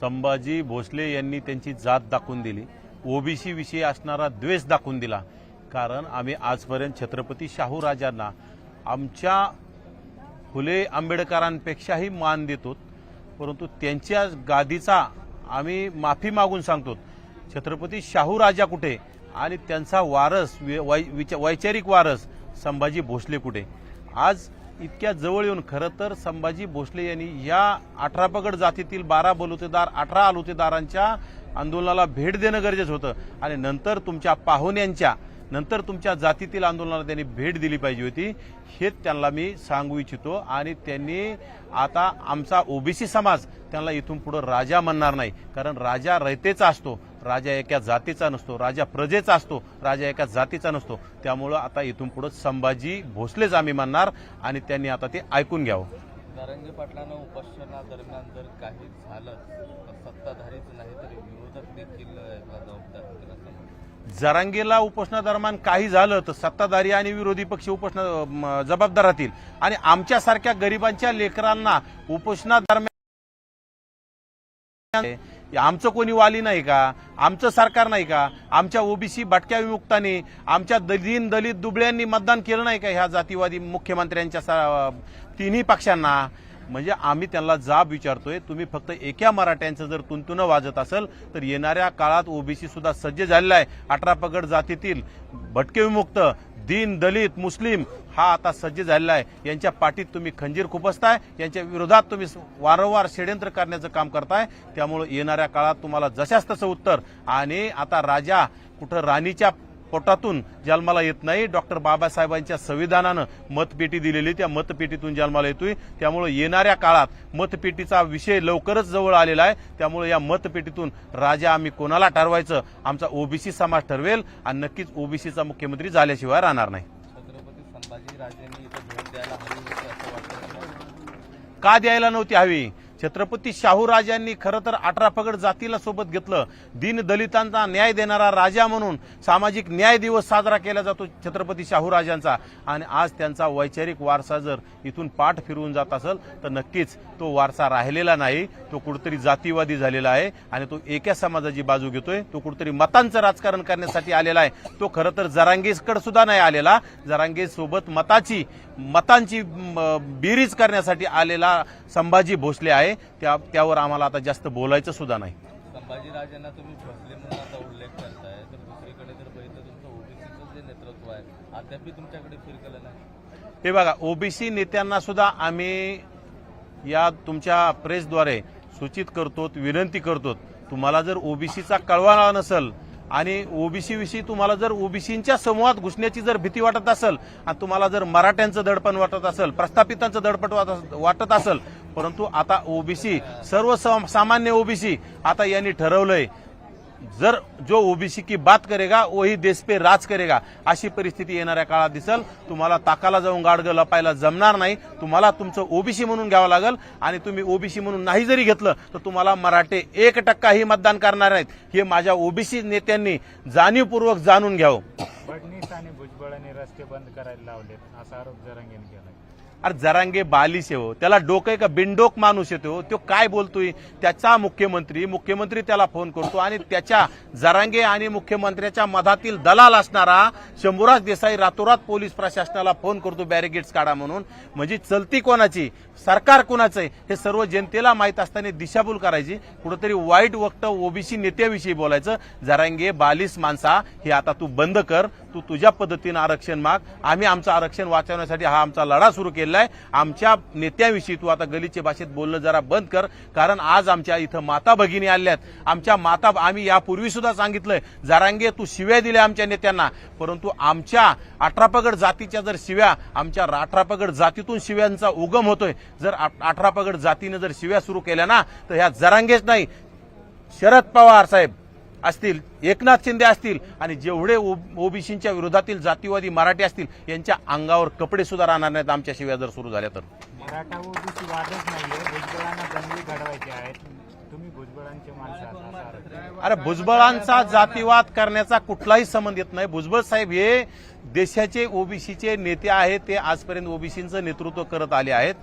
संभाजी भोसले यांनी त्यांची जात दाखवून दिली. ओबीसी विषयी असणारा द्वेष दाखवून दिला. कारण आम्ही आजपर्यंत छत्रपती शाहू राजांना आमच्या फुले आंबेडकरांपेक्षाही मान देतो. परंतु त्यांच्या गादीचा आम्ही माफी मागून सांगतो. छत्रपती शाहू राजा कुठे? आणि त्यांचा वारस वै- विच- वैचारिक वारस संभाजी भोसले कुठे? आज इतक्या जवळ येऊन खरं तर संभाजी भोसले यांनी या अठरा पगड जातीतील बारा बलुतेदार अठरा आलुतेदारांच्या आंदोलनाला भेट देणं गरजेचं होतं. आणि नंतर तुमच्या पाहुण्यांच्या नंतर तुमच्या जातीतील आंदोलनाला त्यांनी भेट दिली पाहिजे होती. हेच त्यांना मी सांगू इच्छितो. आणि त्यांनी आता आमचा ओबीसी समाज त्यांना इथून पुढं राजा म्हणणार नाही. कारण राजा रयतेचा असतो. राजा एका जातीचा नसतो राजा प्रजेचा असतो राजा एका जातीचा नसतो. त्यामुळं आता इथून पुढं संभाजी भोसलेच आम्ही म्हणणार आणि त्यांनी आता ते ऐकून घ्यावं. नारंगी पाटलांना उपोषणादरम्यान जर काही झालं सत्ताधारीच नाही तर विरोधक देखील. जरांगेला उपोषणादरम्यान काही झालं तर सत्ताधारी आणि विरोधी पक्ष उपोषणा जबाबदार राहतील. आणि आमच्यासारख्या गरिबांच्या लेकरांना उपोषणादरम्यान आमचं कोणी वाली नाही का? आमचं सरकार नाही का? आमच्या ओबीसी भटक्या विमुक्तांनी आमच्या दलीन दलित दुबळ्यांनी मतदान केलं नाही का ह्या जातीवादी मुख्यमंत्र्यांच्या सा- तिन्ही पक्षांना? म्हणजे आम्ही त्यांना जाब विचारतोय तुम्ही फक्त एका मराठ्यांचं जर तुंतुनं वाजत असेल तर येणाऱ्या काळात ओबीसी सुद्धा सज्ज झालेला आहे. अठरा पगड जातीतील भटके विमुक्त दीन दलित मुस्लिम हा आता सज्ज झालेला आहे. यांच्या पाठीत तुम्ही खंजीर खुपसताय यांच्या विरोधात तुम्ही वारंवार षड्यंत्र करण्याचं काम करताय. त्यामुळे येणाऱ्या काळात तुम्हाला जशाच तसं उत्तर. आणि आता राजा कुठं राणीच्या पोटातून जन्माला येत नाही. डॉक्टर बाबासाहेबांच्या संविधानानं मतपेटी दिलेली त्या मतपेटीतून जन्माला येतोय. त्यामुळे येणाऱ्या काळात मतपेटीचा विषय लवकरच जवळ आलेला आहे. त्यामुळे या मतपेटीतून राजा आम्ही कोणाला ठरवायचं आमचा ओबीसी समाज ठरवेल आणि नक्कीच ओबीसीचा मुख्यमंत्री झाल्याशिवाय राहणार नाही. का द्यायला नव्हती हवी? छत्रपती शाहू राजांनी खरं तर अठरा पगड जातीला सोबत घेतलं. दिन दलितांचा न्याय देणारा राजा म्हणून सामाजिक न्याय दिवस साजरा केला जातो छत्रपती शाहू राजांचा. आणि आज त्यांचा वैचारिक वारसा जर इथून पाठ फिरवून जात असेल तर नक्कीच तो वारसा राहिलेला नाही. तो कुठेतरी जातीवादी झालेला आहे आणि तो एका समाजाची बाजू घेतोय. तो कुठेतरी मतांचं राजकारण करण्यासाठी आलेला आहे. तो खरं तर जरांगीजकडे सुद्धा नाही आलेला. जरांगीजसोबत मताची मतांची बिरीज बेरीज करण्यासाठी आलेला संभाजी भोसले आहे. त्या त्यावर आम्हाला आता जास्त बोलायचं सुद्धा नाही. संभाजी राजांना तुम्ही भोसले म्हणून आता उल्लेख करताय तर दुसरीकडे जर बघितलं तुमचं ओबीसीचं जे नेतृत्व आहे अद्यापही तुमच्याकडे फिरकलं नाही. हे बघा ओबीसी नेत्यांना सुद्धा आम्ही या तुमच्या प्रेसद्वारे सूचित करतो विनंती करतो तुम्हाला जर ओबीसीचा कळवा नसेल आणि ओबीसीविषयी तुम्हाला जर ओबीसींच्या समूहात घुसण्याची जर भीती वाटत असेल आणि तुम्हाला जर मराठ्यांचं दडपण वाटत असेल प्रस्थापितांचं दडपण वाटत- वाटत असेल परंतु आता ओबीसी सर्व सम- सामान्य ओबीसी आता यांनी ठरवलंय जर जो ओबीसी की बात करेगा वही देश पे राज करेगा अशी परिस्थिती येणाऱ्या काळात दिसल. तुम्हाला ताकाला जाऊन गाडगं लपायला जमणार नाही. तुम्हाला तुमचं ओबीसी म्हणून घ्यावं लागेल. आणि तुम्ही ओबीसी म्हणून नाही जरी घेतलं तर तुम्हाला मराठे एक टक्काही मतदान करणार नाहीत. हे माझ्या ओबीसी नेत्यांनी जाणीवपूर्वक जाणून घ्यावं. फडणीस आणि भुजबळांनी रस्ते बंद करायला लावलेत असा आरोप जरांगेने केला अरे जरांगे बालिश आहे हो. त्याला डोकं आहे का बिनडोक माणूस येतो हो. तो काय बोलतोय? त्याचा मुख्यमंत्री मुख्यमंत्री त्याला फोन करतो आणि त्याच्या जरांगे आणि मुख्यमंत्र्याच्या मधातील दलाल असणारा शंभूराज देसाई रातोरात पोलीस प्रशासनाला फोन करतो बॅरिगेट्स काढा म्हणून. म्हणजे चलती कोणाची? सरकार कोणाचं आहे? हे सर्व जनतेला माहीत असताना दिशाभूल करायची. कुठंतरी वाईट वक्त ओबीसी नेत्याविषयी बोलायचं. जरांगे बालिश माणसा हे आता तू बंद कर. तू तुझ्या पद्धतीनं आरक्षण माग. आम्ही आमचं आरक्षण वाचवण्यासाठी हा आमचा लढा सुरू केलेला आहे. आमच्या नेत्याविषयी तू आता गलीच्या भाषेत बोलणं जरा बंद कर कारण आज आमच्या इथं माता भगिनी आल्यात आमच्या माता आम्ही यापूर्वी सुद्धा सांगितलंय जरांगे तू शिव्या दिल्या आमच्या नेत्यांना परंतु आमच्या अठरा पगड जातीच्या जर शिव्या आमच्या अठरा पगड जातीतून शिव्यांचा उगम होतोय. जर अठरा पगड जातीनं जर शिव्या सुरू केल्या ना तर ह्या जरांगेच नाही. शरद पवार साहेब असतील एकनाथ शिंदे असतील आणि जेवढे ओबीसीच्या विरोधातील जातीवादी मराठी असतील यांच्या अंगावर कपडे सुद्धा राहणार नाहीत आमच्या शिव्या जर सुरू झाल्या तर. मराठा ओबीसी वादच नाहीये. भुजबळांना दंगली घडवायचे आहेत. अरे भुजबळांचा जातीवाद करण्याचा कुठलाही संबंध येत नाही. भुजबळ साहेब हे देशाचे ओबीसीचे नेते आहेत. ते आजपर्यंत ओबीसीचं नेतृत्व करत आले आहेत.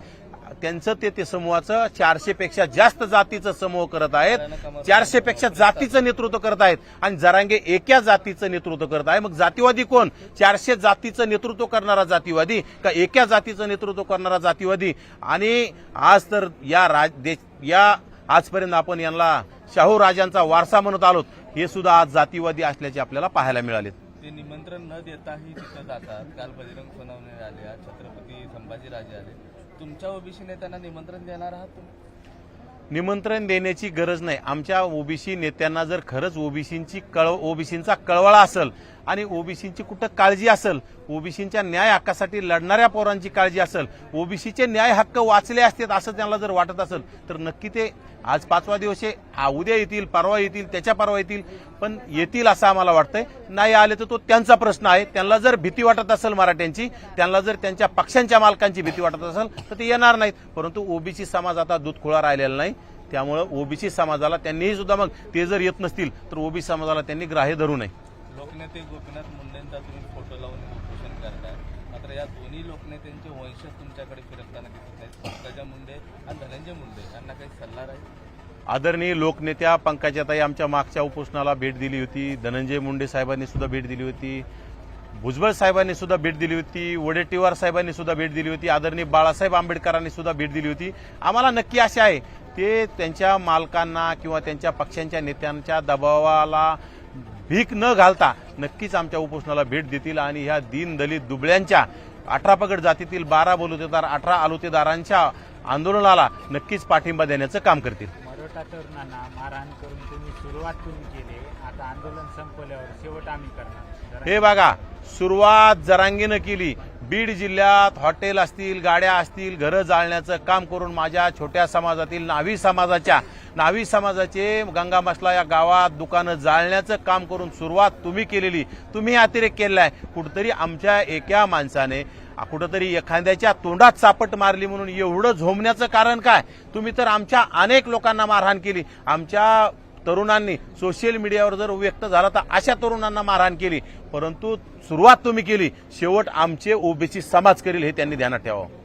त्यांचं ते ते समूहाचं चारशेपेक्षा जास्त जातीचं समूह करत आहेत. चारशेपेक्षा जातीचं नेतृत्व करत आहेत. आणि जरांगे एका जातीचं नेतृत्व करत आहे. मग जातीवादी कोण? चारशे जातीचं नेतृत्व करणारा जातीवादी का एका जातीचं नेतृत्व करणारा जातीवादी? आणि आज तर या राज देश या आजपर्यंत आपण यांना शाहू राजांचा वारसा म्हणत आलोत. हे सुद्धा आज जातीवादी असल्याचे आपल्याला पाहायला मिळाले ते निमंत्रण न देताही तिथं जातात. काल बजरंग सोनवणे आले आज छत्रपती संभाजीराजे आले. तुमच्या ओबीसी नेत्यांना निमंत्रण देणार आहात तुम्ही? निमंत्रण देण्याची गरज नाही. आमच्या ओबीसी नेत्यांना जर खरंच ओबीसींची कळ ओबीसींचा कळवळा असेल आणि ओबीसींची कुठं काळजी असेल ओबीसींच्या न्याय हक्कासाठी लढणाऱ्या पोरांची काळजी असेल ओबीसीचे न्याय हक्क वाचले असतात असं त्यांना जर वाटत असेल तर नक्की ते आज पाचवा दिवस आहे. हा उद्या येतील परवा येतील त्याच्या परवा येतील. पण येतील असं आम्हाला वाटतंय. नाही आले तर तो त्यांचा प्रश्न आहे. त्यांना जर भीती वाटत असेल मराठ्यांची त्यांना जर त्यांच्या पक्षांच्या मालकांची भीती वाटत असेल तर ते येणार नाहीत. परंतु ओबीसी समाज आता दूधखोळा राहिलेला नाही. त्यामुळं ओबीसी समाजाला त्यांनीही सुद्धा मग ते जर येत नसतील तर ओबीसी समाजाला त्यांनी ग्राह्य धरू नये. लोकनेते गोपीनाथ मुंडेंचा तुम्ही फोटो लावून उपोषण करताय. मात्र या दोन्ही लोकनेत्यांचे वंशज तुमच्याकडे फिरकताना दिसत नाहीत पंकजा मुंडे आणि धनंजय मुंडे यांना काही सल्ला राहील? आदरणीय लोकनेत्या पंकजाताई आमच्या मागच्या उपोषणाला भेट दिली होती. धनंजय मुंडे साहेबांनी सुद्धा भेट दिली होती. भुजबळ साहेबांनी सुद्धा भेट दिली होती. वडेट्टीवार साहेबांनी सुद्धा भेट दिली होती. आदरणीय बाळासाहेब आंबेडकरांनी सुद्धा भेट दिली होती. आम्हाला नक्की असे आहे ते त्यांच्या मालकांना किंवा त्यांच्या पक्षांच्या नेत्यांच्या दबावाला भीक न घालता नक्कीच आमच्या उपोषणाला भेट देतील आणि ह्या दीनदलित दुबळ्यांच्या अठरा पगड जातीतील बारा बलुतेदार अठरा आलुतेदारांच्या आंदोलनाला नक्कीच पाठिंबा देण्याचं काम करतील. मरोठा तरुणांना मारहाण करून तुम्ही सुरुवात तुम्ही केली. आता आंदोलन संपल्यावर शेवट आम्ही करणार. हे बघा सुरुवात जरांगीनं केली. बीड जिल्ह्यात हॉटेल असतील गाड्या असतील घरं जाळण्याचं काम करून माझ्या छोट्या समाजातील नावी समाजाच्या नावी समाजाचे गंगा मसला या गावात दुकानं जाळण्याचं काम करून सुरुवात तुम्ही केलेली. तुम्ही अतिरेक केलेला आहे कुठतरी आमच्या एका माणसाने कुठंतरी एखाद्याच्या तोंडात चापट मारली म्हणून एवढं झोमण्याचं कारण काय? तुम्ही तर आमच्या अनेक लोकांना मारहाण केली. आमच्या तरुणांनी सोशल मीडियावर जर व्यक्त झाला तर अशा तरुणांना मारहाण केली. परंतु सुरुवात तुम्ही केली. शेवट आमचे ओबीसी समाज करील हे त्यांनी ध्यानात ठेवावं.